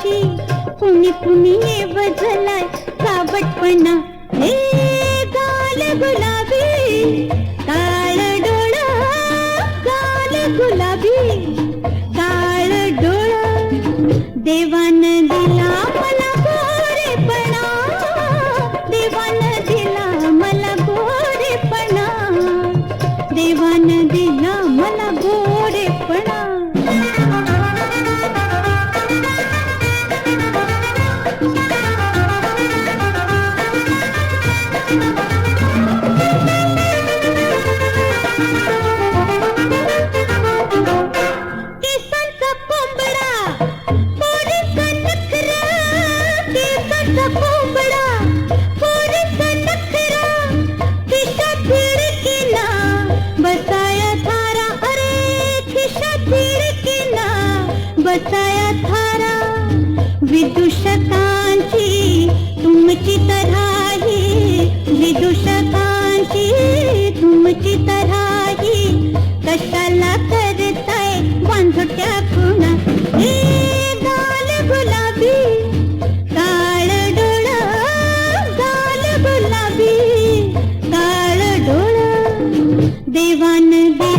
आकाशी कुणी कुणी बदलाय काबटपणा हे गाल गुलाबी. देवान दे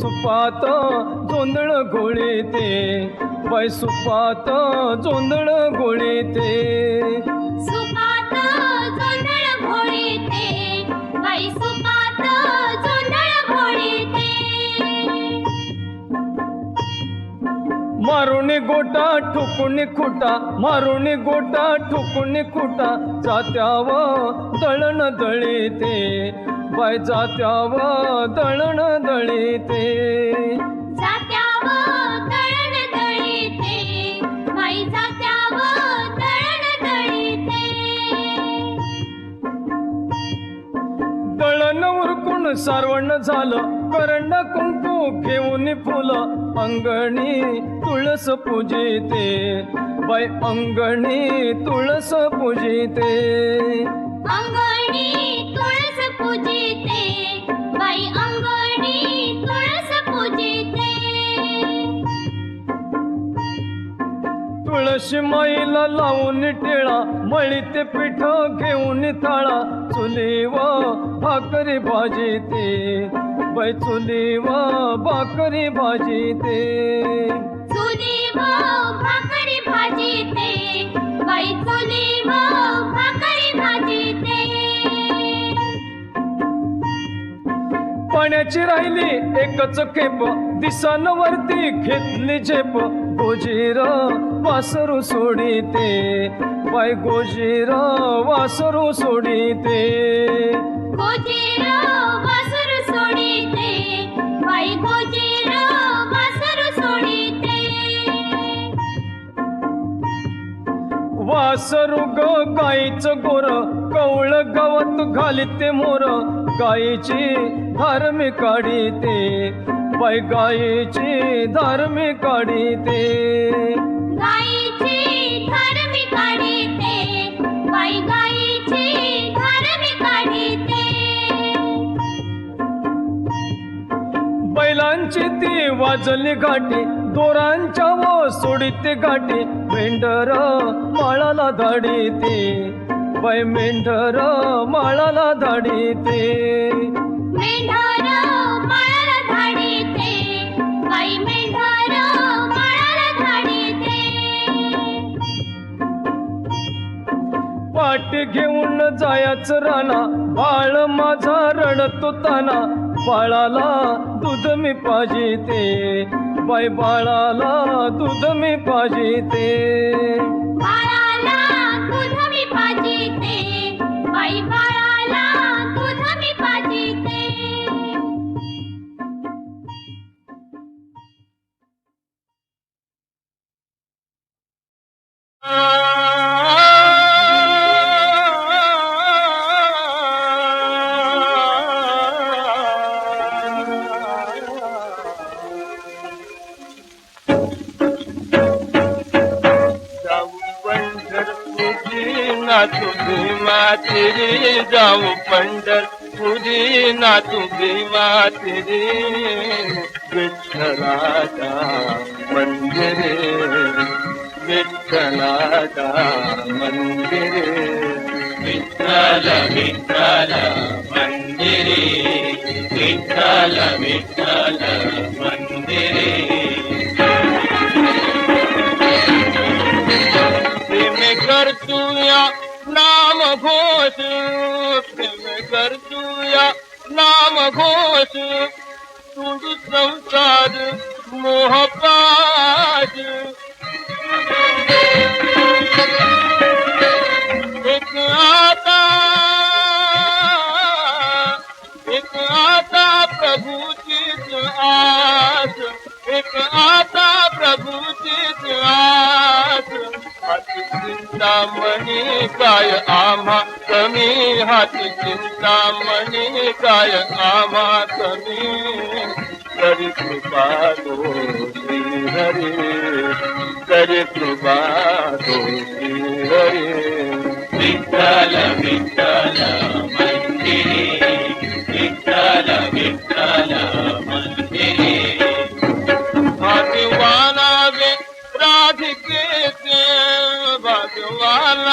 सुपात जोंधळ घोळीते. बाय सुपात जोंधळ घोळीते. सुपात जोंधळ गोटा ठुकून खुटा. मारुणी गोटा ठुकून खुटा. जात्यावा दळण दळीते. बाय जात्याव दळण दळीते. दळण उरकून सारवण झालं करंड कुंकू घेऊन फुलं अंगणी तुळस पूजिते. बाय अंगणी तुळस पूजिते. अंगणी तुळशी बाई लावून टिळा मळीते पिठ घेऊन थाळा चुलीव भाकरी भाजीते. बाई चुलीव भाकरी भाजीते. चुली पाण्याची राहिली एकच खेप. दिसान वरती घेतली झेप. गोजीर वासरू सोडीते. बाय गोजीर वासरू सोडीते. गोजीर वासर सोडीते. बाई गोजीर वासर सोडीते. वासरू ग गाईचं गोर. कवळ गवत घालीते मोर. गाईची धार्मी काढीते बाय गाईची धार्मी काढीते बैलांची ती वाजली घाटी दोरांच्या व सोडीते घाटी मेंढर माळाला धाडीते. बाय मेंढर माळाला धाडीते. पाटी घेऊन जायचं राणा बाळ माझा रडतो ताना. बाळाला दूध मी पाजिते. बाय बाळाला दूध मी पाजिते. बाळाला दूध मी पाजिते. बाई बाळाला तुम्ही मातेरी जाऊ पंढरपुरी ना तुम्ही मातेरी विठ्ठलाचा मंदिरे विठ्ठलाचा मंदिरे विठ्ठल विठ्ठल मंदिरे विठ्ठल विठ्ठल करू या नाम घोष तूं संसार मोह पक एक आता प्रभु जी आस एक आता प्रभु जी आस चिंतामणी काय आम्हा? कमी हाती चिंतामणी काय आम्हा? कमी. करी कृपा तो श्री हरे करी कृपा तो श्री हरे. विठ्ठल विठ्ठल मंदिरे विठ्ठल विठ्ठल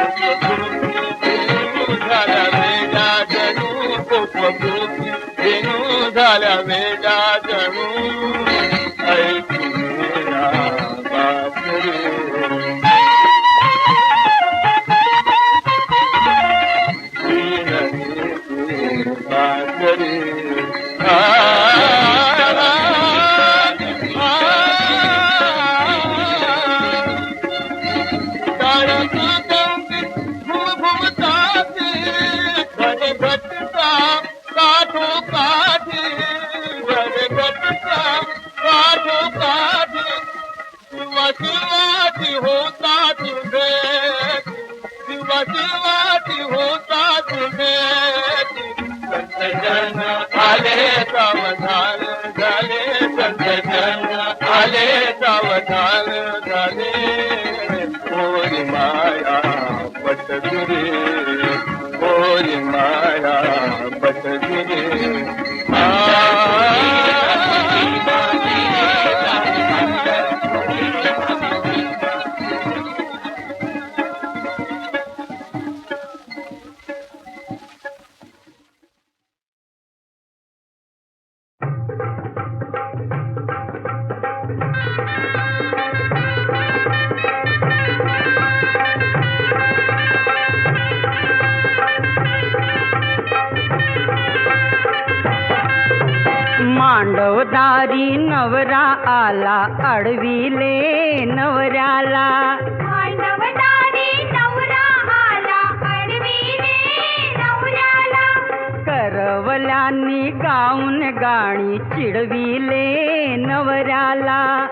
तिने ब्रह्मदात बजवा सत जन आले सावधान झाले जन आले दावधारे गोर माया बटरू रे माया बटरू अडविले नवऱ्याला. करवल्यांनी गाऊन गाणी चिडविले नवऱ्याला.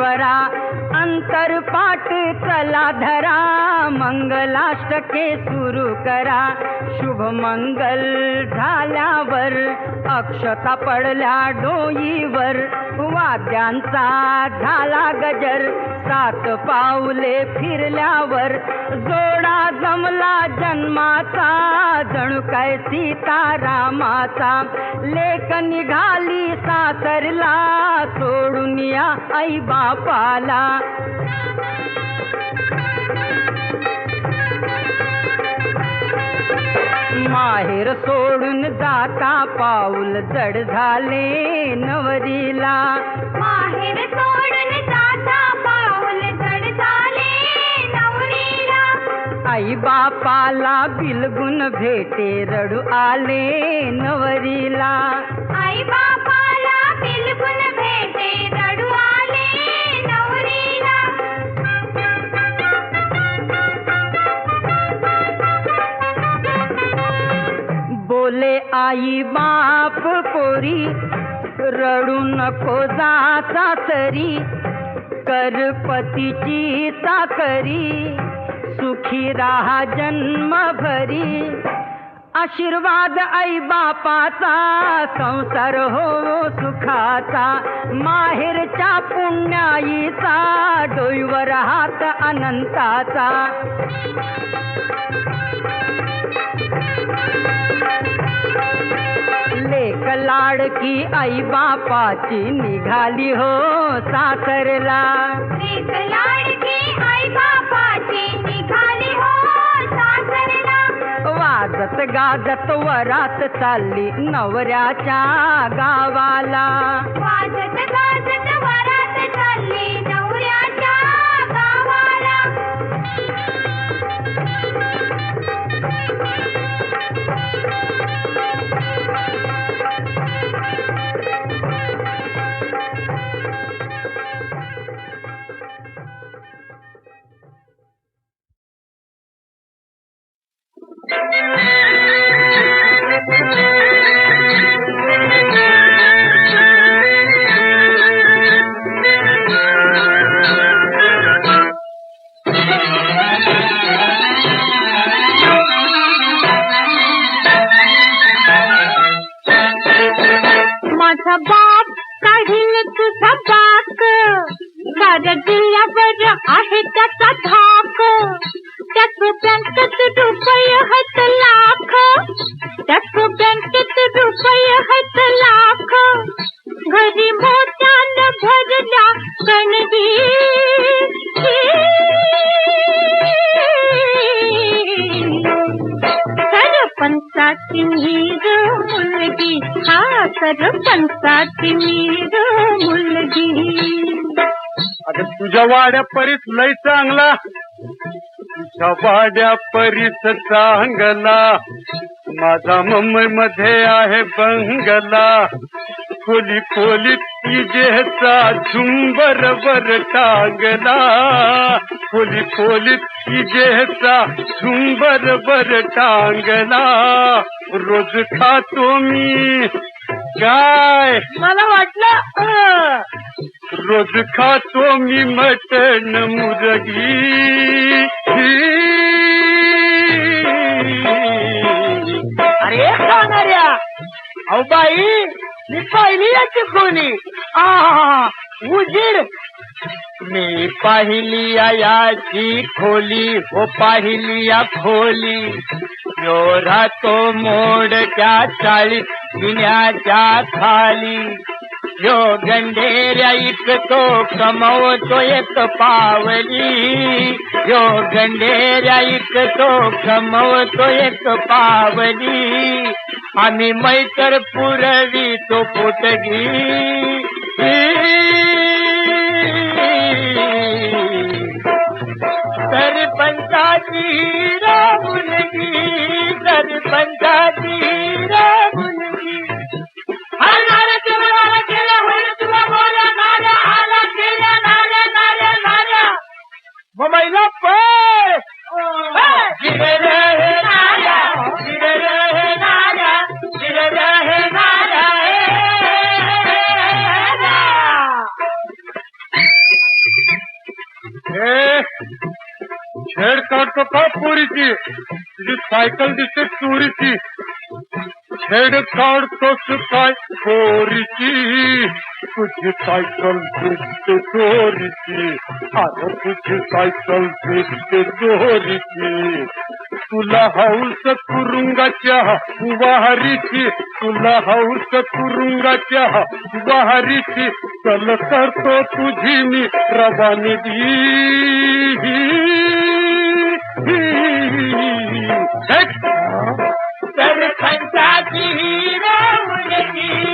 आणा अंतर अंतरपाठ चला धरा मंगलाष्टके सुरू करा. शुभ मंगल झाल्यावर अक्षता पडल्या डोईवर. वाद्यांचा झाला गजर सात पाऊले फिरल्यावर. जोडा जमला जन्माचा जणू काय सीतारामाचा. लेख निघाली सासरला सोडून या आई बापाला. माहेर सोडून जाता पाऊल जड झाले नवरीला. माहेर सोडून जाता पाऊल जड झाले नवरीला. आई बापाला बिलगुन भेटे रडू आले नवरीला. आई बापाला आई बाप पोरी रडू नको जाता सासरी कर पतीची चाकरी सुखी राहा जन्मभरी. आशीर्वाद आई बापाचा संसार हो सुखाचा माहेरच्या पुण्याईचा डोईवर हात अनंताचा. लाडकी आई बापाची निघाली हो सासरला. लाडकी आई बापाची निघाली हो सासरला. वाजत गाजत वरात चालली नवऱ्याच्या गावाला. वाजत गाजत वरात चालली बाप काढील तुझा बाक साऱ्या जिल्ह्यावर आहे त्याचा धाक. त्याच बँकेत वाड्या परीस लय चांगला. तुझ्या वाड्या परीस चांगला. माझा मुंबई मध्ये आहे बंगला. खोली खोलीत तिजेचा झुंबर बर टांगला. खोली खोलीत तिजेचा झुंबर बर टांगला. रोज खातो मी काय? मला वाटलं रोज खातो मी मटण मुरगी अरे सांगणाऱ्या अहो बाई मी पाहिली याची खोली. आ उजीड. मी पाहिली याची खोली हो पाहिली या खोली. यो तो मोडच्या चाळी दुन्याच्या खाली. यो गंढेऱ्या इकतो कमवतो एक पावली. यो गंढेऱ्या इकतो कमवतो एक पावली. आम्ही मैतर पुरवी तो पोटगी हज़ार तारा केरा नाला नाला नारा मुंबई लोन छेड काढतो का पोरीची. तुझी सायकल दिसते चोरीची. छेड काढतोस काय पोरीची. तुझी सायकल दिसते चोरीची. अरे तुझी सायकल दिसते चोरीची. तुला हौस तुरुंगाच्या वाहरीची तुला हौस तुरुंगाच्या वाहरीची चल करतो तुझी मी रवानगी. नहीं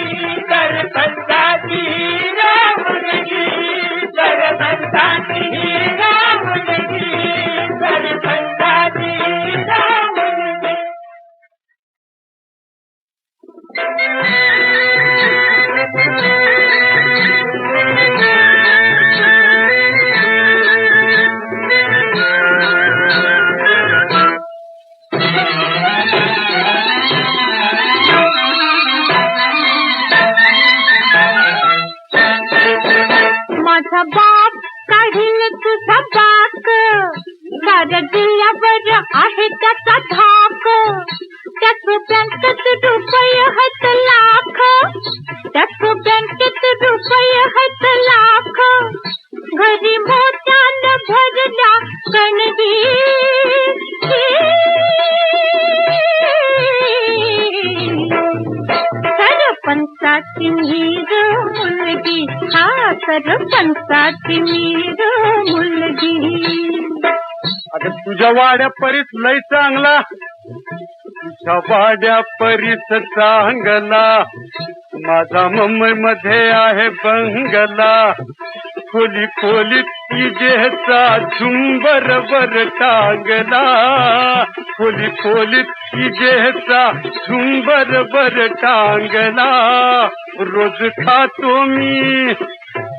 काढील तुझा बाक साऱ्या जवाड्या परीस लय चांगला. जवाड्या परीस चांगला. माझा मुंबई मध्ये आहे बंगला. खोली खोली तिजेचा झुंबर बर टांगला. खोली खोली तिजेचा झुंबर बर टांगला. रोज खातो मी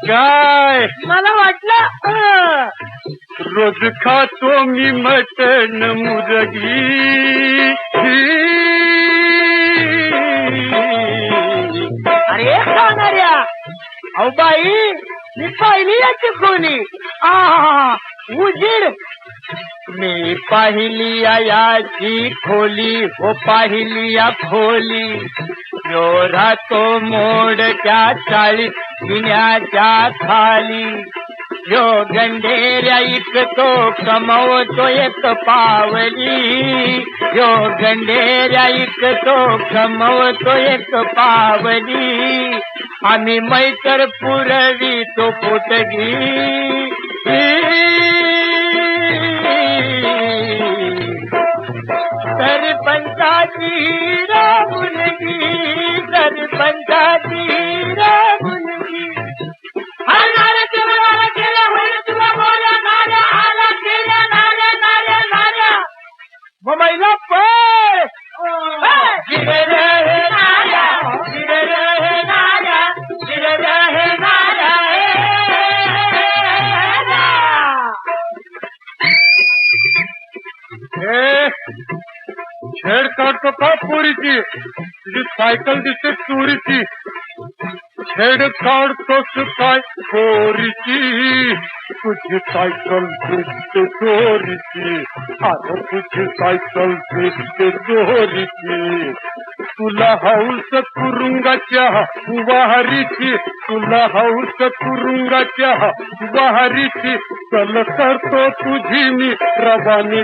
काय? मला वाटलं रोज खातो मी मटण मुरगी अरे सांगणाऱ्या अहो बाई मी पाहिली याची खोली. आ उजीड. मी पाहिली याची खोली हो पाहिली या खोली. यो राहतो मोडच्या चाळीस विण्याच्या खाली. यो गंढेऱ्या इकतो कमवतो एक पावली. यो गंढेऱ्या इकतो कमवतो एक पावली. आम्ही मैतर पुरवी तो पोटगी तर पंचाची सरपंचाची छेड काढतोस काय पोरीची तुझी सायकल दिसते चोरीची अरे तुझी सायकल दिसते चोरीची तुला हौस तुरुंगाच्या वाहरीची तुला हौस तुरुंगाच्या वाहरीची चल करतो तुझी मी रवानी